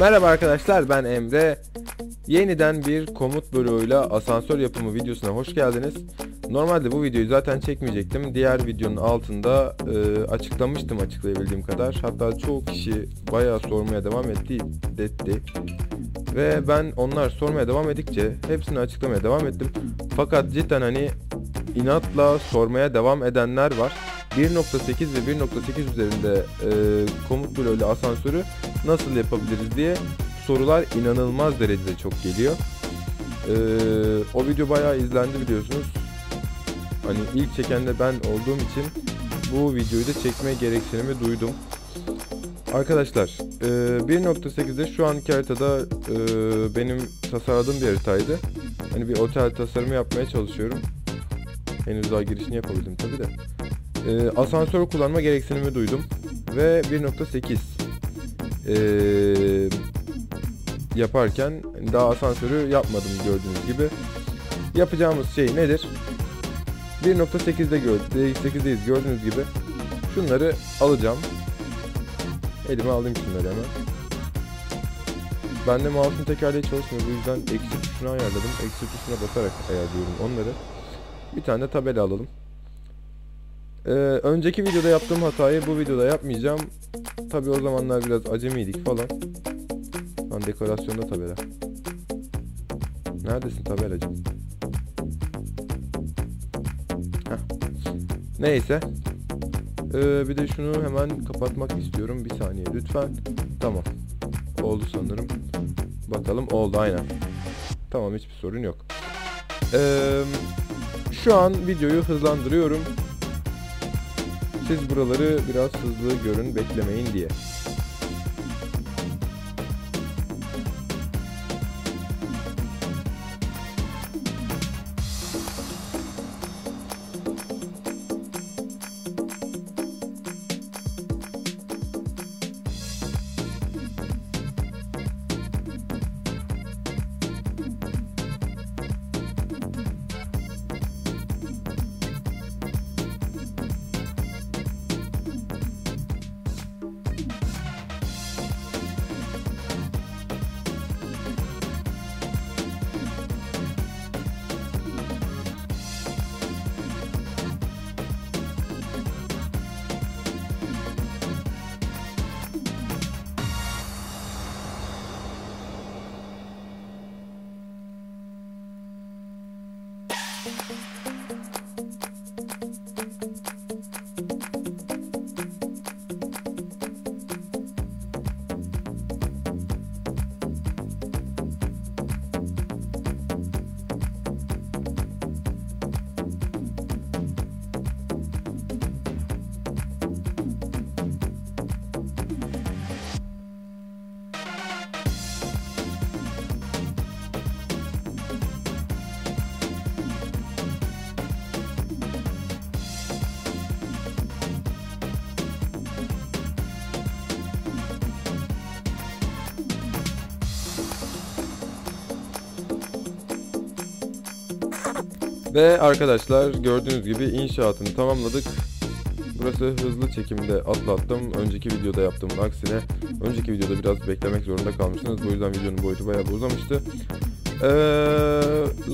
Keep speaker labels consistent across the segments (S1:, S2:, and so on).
S1: Merhaba arkadaşlar ben Emre. Yeniden bir komut bloğuyla asansör yapımı videosuna hoş geldiniz. Normalde bu videoyu zaten çekmeyecektim. Diğer videonun altında e, açıklamıştım açıklayabildiğim kadar. Hatta çoğu kişi bayağı sormaya devam etti, etti. Ve ben onlar sormaya devam edikçe hepsini açıklamaya devam ettim. Fakat cidden hani inatla sormaya devam edenler var. 1.8 ve 1.8 üzerinde e, komut bloğuyla asansörü nasıl yapabiliriz diye sorular inanılmaz derecede çok geliyor. E, o video bayağı izlendi biliyorsunuz. Hani ilk çeken de ben olduğum için bu videoyu da çekme gereksinimi duydum. Arkadaşlar e, 1.8'de şu anki haritada e, benim tasarladığım bir haritaydı. Hani bir otel tasarımı yapmaya çalışıyorum. Henüz daha girişini yapabildim tabi de. E, asansör kullanma gereksinimi duydum. Ve 1.8 e, yaparken daha asansörü yapmadım gördüğünüz gibi. Yapacağımız şey nedir? 1.8'de gördüğünüz 8'deyiz gördüğünüz gibi. Şunları alacağım. Elime alayım şunları hemen. Ben de mouse'un tekerleği çalışmıyor. Bu yüzden eksi tuşuna ayarladım. Eksi tuşuna basarak ayarlıyorum onları. Bir tane de tabela alalım. Ee, önceki videoda yaptığım hatayı bu videoda yapmayacağım. Tabi o zamanlar biraz acemiydik falan. Lan dekorasyonda tabela. Neredesin tabelacım? Heh. Neyse. Ee, bir de şunu hemen kapatmak istiyorum. Bir saniye lütfen. Tamam. Oldu sanırım. Bakalım oldu aynen. Tamam hiçbir sorun yok. Ee, şu an videoyu hızlandırıyorum. Siz buraları biraz hızlı görün beklemeyin diye. Thank you. Ve arkadaşlar gördüğünüz gibi inşaatını tamamladık. Burası hızlı çekimde atlattım. Önceki videoda yaptığımın aksine önceki videoda biraz beklemek zorunda kalmışsınız. Bu yüzden videonun boyutu bayağı uzamıştı. Ee,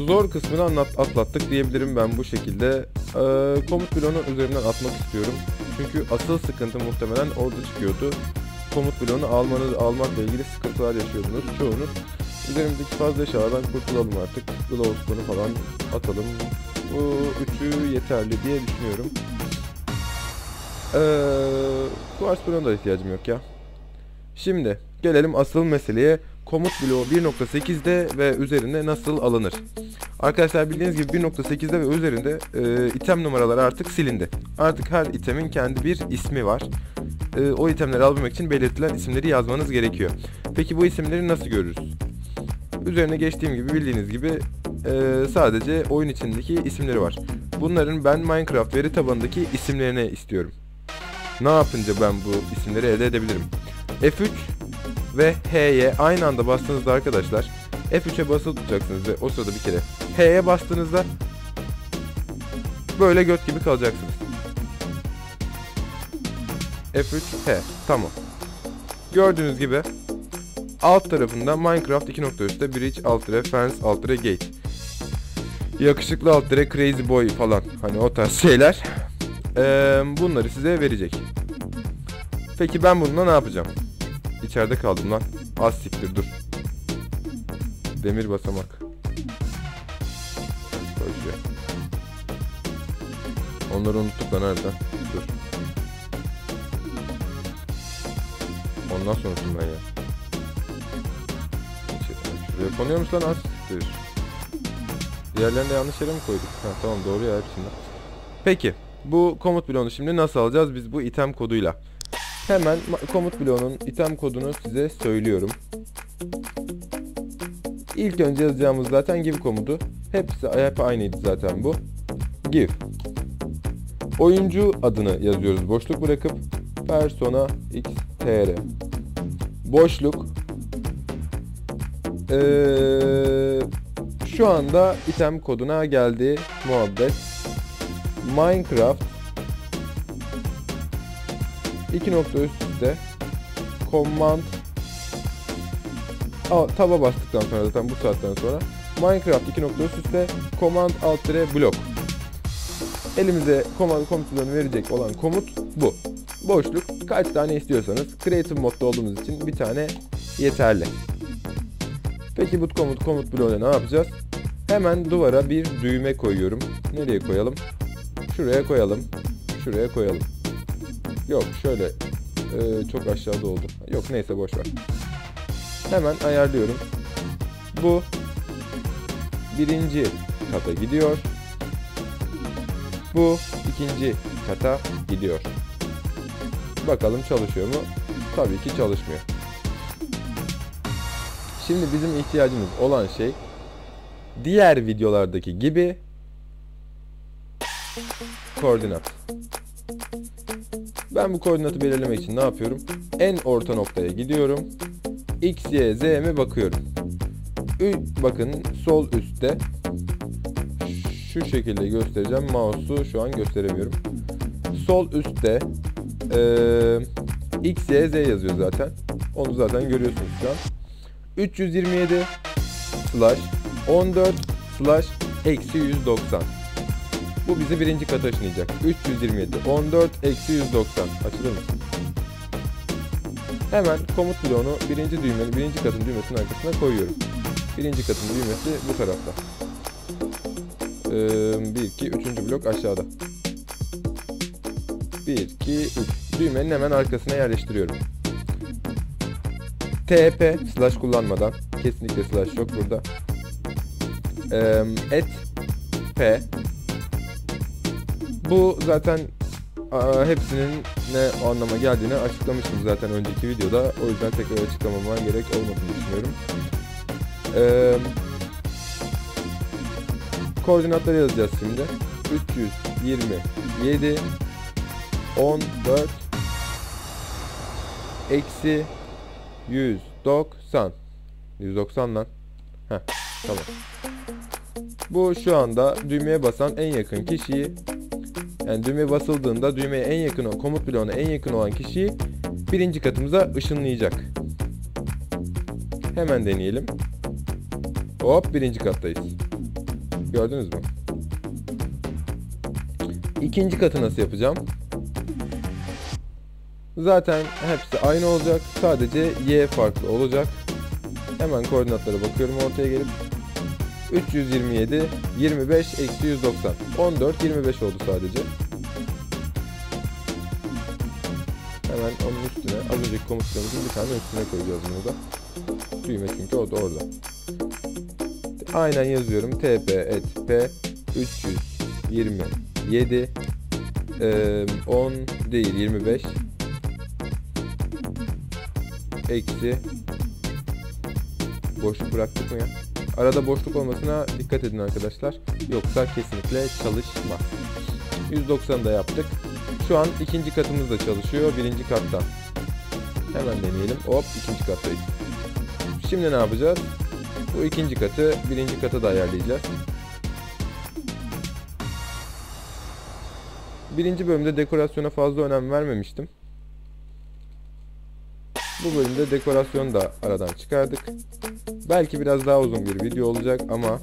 S1: zor kısmını anlat, atlattık diyebilirim ben bu şekilde. Ee, komut bloğunu üzerinden atmak istiyorum. Çünkü asıl sıkıntı muhtemelen orada çıkıyordu. Komut bloğunu almanız, almakla ilgili sıkıntılar yaşıyordunuz çoğunuz. Üzerimizdeki fazla eşyalardan kurtulalım artık. Glowstone'u falan atalım. Bu üçü yeterli diye düşünüyorum. Ee, Quartz bloğuna da ihtiyacım yok ya. Şimdi gelelim asıl meseleye. Komut bloğu 1.8'de ve üzerinde nasıl alınır? Arkadaşlar bildiğiniz gibi 1.8'de ve üzerinde e, item numaraları artık silindi. Artık her itemin kendi bir ismi var. E, o itemleri alabilmek için belirtilen isimleri yazmanız gerekiyor. Peki bu isimleri nasıl görürüz? Üzerine geçtiğim gibi bildiğiniz gibi e, sadece oyun içindeki isimleri var. Bunların ben Minecraft veri tabanındaki isimlerini istiyorum. Ne yapınca ben bu isimleri elde edebilirim? F3 ve H'ye aynı anda bastığınızda arkadaşlar F3'e basılı tutacaksınız ve o sırada bir kere H'ye bastığınızda böyle göt gibi kalacaksınız. F3 H. Tamam. Gördüğünüz gibi alt tarafında Minecraft 2.3'te bridge alt fence alt gate. Yakışıklı alt crazy boy falan. Hani o tarz şeyler. Ee, bunları size verecek. Peki ben bununla ne yapacağım? İçeride kaldım lan. Az siktir dur. Demir basamak. Koşuyor. Onları unuttuk lan nereden? Dur. Ondan sonrasını ben ya. Şuraya konuyormuş lan az siktir. Diğerlerini yanlış yere mi koyduk? Ha, tamam doğru ya hepsinde. Peki. Bu komut bloğunu şimdi nasıl alacağız biz bu item koduyla? Hemen komut bloğunun item kodunu size söylüyorum. İlk önce yazacağımız zaten give komutu. Hepsi hep aynıydı zaten bu. Give. Oyuncu adını yazıyoruz boşluk bırakıp persona xtr. Boşluk. Ee, şu anda item koduna geldi muhabbet. Minecraft. İki nokta üst command. Aa, taba bastıktan sonra zaten bu saatten sonra. Minecraft 2 nokta üst command alt blok. Elimize komut komutlarını verecek olan komut bu. Boşluk. Kaç tane istiyorsanız creative modda olduğumuz için bir tane yeterli peki bu komut komut bloğuna ne yapacağız hemen duvara bir düğme koyuyorum nereye koyalım şuraya koyalım şuraya koyalım yok şöyle ee, çok aşağıda oldu yok neyse boş ver Hemen ayarlıyorum. Bu birinci kata gidiyor. Bu ikinci kata gidiyor. Bakalım çalışıyor mu? Tabii ki çalışmıyor. Şimdi bizim ihtiyacımız olan şey diğer videolardaki gibi koordinat. Ben bu koordinatı belirlemek için ne yapıyorum? En orta noktaya gidiyorum. X, Y, Z'me bakıyorum. Ü, bakın sol üstte şu şekilde göstereceğim. Mouse'u şu an gösteremiyorum. Sol üstte e, X, Y, Z yazıyor zaten. Onu zaten görüyorsunuz şu an. 327 slash 14 slash eksi 190. Bu bizi birinci kata taşınacak. 327 14 eksi 190. Açılır mısın? Hemen komut bloğunu birinci düğmenin, birinci katın düğmesinin arkasına koyuyorum. Birinci katın düğmesi bu tarafta. Ee, 1, 2, 3. blok aşağıda. 1, 2, 3. Düğmenin hemen arkasına yerleştiriyorum. TP slash kullanmadan. Kesinlikle slash yok burada. Et P. Bu zaten hepsinin ne anlama geldiğini açıklamıştım zaten önceki videoda. O yüzden tekrar açıklamama gerek olmadığını düşünüyorum. Koordinatları yazacağız şimdi. 327 14 eksi 190 190 lan. Heh, tamam. Bu şu anda düğmeye basan en yakın kişiyi yani düğme basıldığında düğmeye en yakın olan, komut bloğuna en yakın olan kişiyi birinci katımıza ışınlayacak. Hemen deneyelim. Hop birinci kattayız. Gördünüz mü? İkinci katı nasıl yapacağım? Zaten hepsi aynı olacak. Sadece y farklı olacak. Hemen koordinatlara bakıyorum ortaya gelip 327 25 eksi 190 14 25 oldu sadece. Hemen onun üstüne az önceki komutlarımızın bir tane üstüne koyacağız bunu da. Düğme çünkü o da orada. Aynen yazıyorum. TP et P 327 e, 10 değil 25 eksi boşluk bıraktık mı ya? Arada boşluk olmasına dikkat edin arkadaşlar. Yoksa kesinlikle çalışmaz. 190 da yaptık. Şu an ikinci katımız da çalışıyor. Birinci katta. Hemen deneyelim. Hop ikinci kattayız. Şimdi ne yapacağız? Bu ikinci katı birinci kata da ayarlayacağız. Birinci bölümde dekorasyona fazla önem vermemiştim. Bu bölümde dekorasyonu da aradan çıkardık. Belki biraz daha uzun bir video olacak ama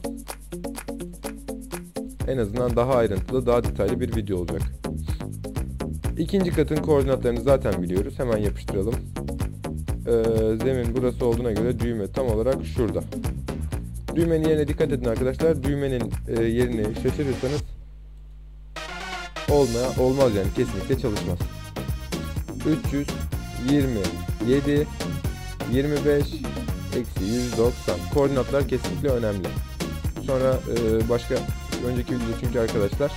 S1: en azından daha ayrıntılı, daha detaylı bir video olacak. İkinci katın koordinatlarını zaten biliyoruz. Hemen yapıştıralım. Ee, zemin burası olduğuna göre düğme tam olarak şurada. Düğmenin yerine dikkat edin arkadaşlar. Düğmenin e, yerini şaşırırsanız olmaya olmaz yani kesinlikle çalışmaz. 327 25 eksi 190 koordinatlar kesinlikle önemli. Sonra e, başka önceki video çünkü arkadaşlar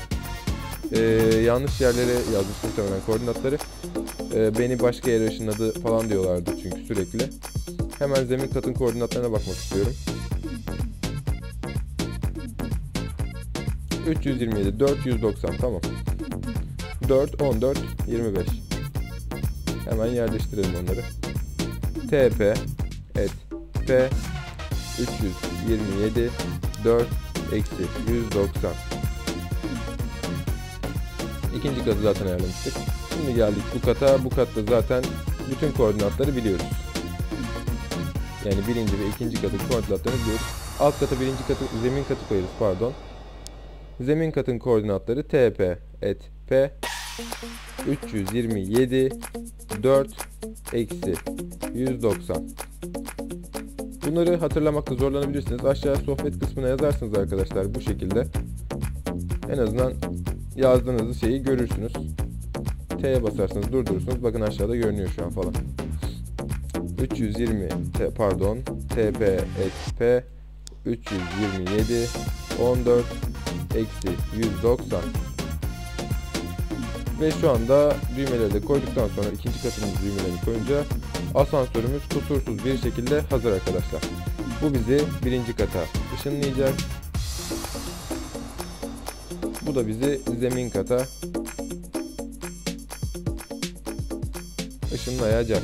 S1: e, yanlış yerlere yazmış muhtemelen koordinatları. E, beni başka yere ışınladı falan diyorlardı çünkü sürekli. Hemen zemin katın koordinatlarına bakmak istiyorum. 327, 490 tamam. 4, 14, 25. Hemen yerleştirelim onları. TP et P 327 4 eksi 190 İkinci katı zaten ayarlamıştık. Şimdi geldik bu kata. Bu katta zaten bütün koordinatları biliyoruz. Yani birinci ve ikinci katın koordinatlarını biliyoruz. Alt kata birinci katı, zemin katı koyarız pardon. Zemin katın koordinatları TP et P 327 4 eksi 190 Bunları hatırlamakta zorlanabilirsiniz. Aşağı sohbet kısmına yazarsınız arkadaşlar bu şekilde. En azından yazdığınız şeyi görürsünüz. T'ye basarsınız durdurursunuz. Bakın aşağıda görünüyor şu an falan. 320 T, pardon TP et P 327 14 eksi 190 ve şu anda düğmeleri de koyduktan sonra ikinci katımız düğmelerini koyunca asansörümüz kusursuz bir şekilde hazır arkadaşlar. Bu bizi birinci kata ışınlayacak. Bu da bizi zemin kata ışınlayacak.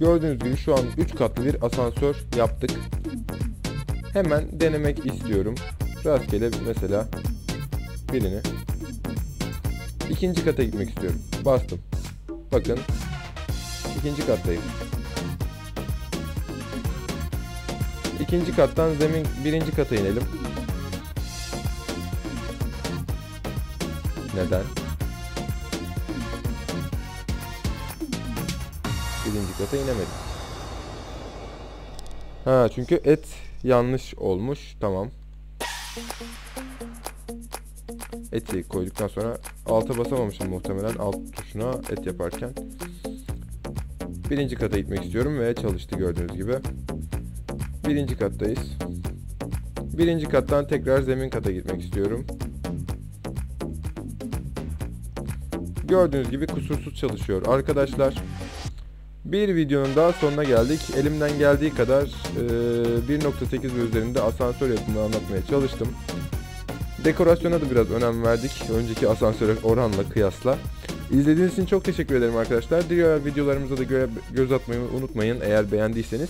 S1: Gördüğünüz gibi şu an 3 katlı bir asansör yaptık. Hemen denemek istiyorum. Rastgele mesela birini İkinci kata gitmek istiyorum. Bastım. Bakın. ikinci kattayım. İkinci kattan zemin birinci kata inelim. Neden? Birinci kata inemedim. Ha çünkü et yanlış olmuş. Tamam eti koyduktan sonra alta basamamışım muhtemelen alt tuşuna et yaparken. Birinci kata gitmek istiyorum ve çalıştı gördüğünüz gibi. Birinci kattayız. Birinci kattan tekrar zemin kata gitmek istiyorum. Gördüğünüz gibi kusursuz çalışıyor arkadaşlar. Bir videonun daha sonuna geldik. Elimden geldiği kadar 1.8 ve üzerinde asansör yapımını anlatmaya çalıştım. Dekorasyona da biraz önem verdik. Önceki asansöre oranla kıyasla. İzlediğiniz için çok teşekkür ederim arkadaşlar. Diğer videolarımıza da göz atmayı unutmayın eğer beğendiyseniz.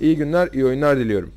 S1: İyi günler, iyi oyunlar diliyorum.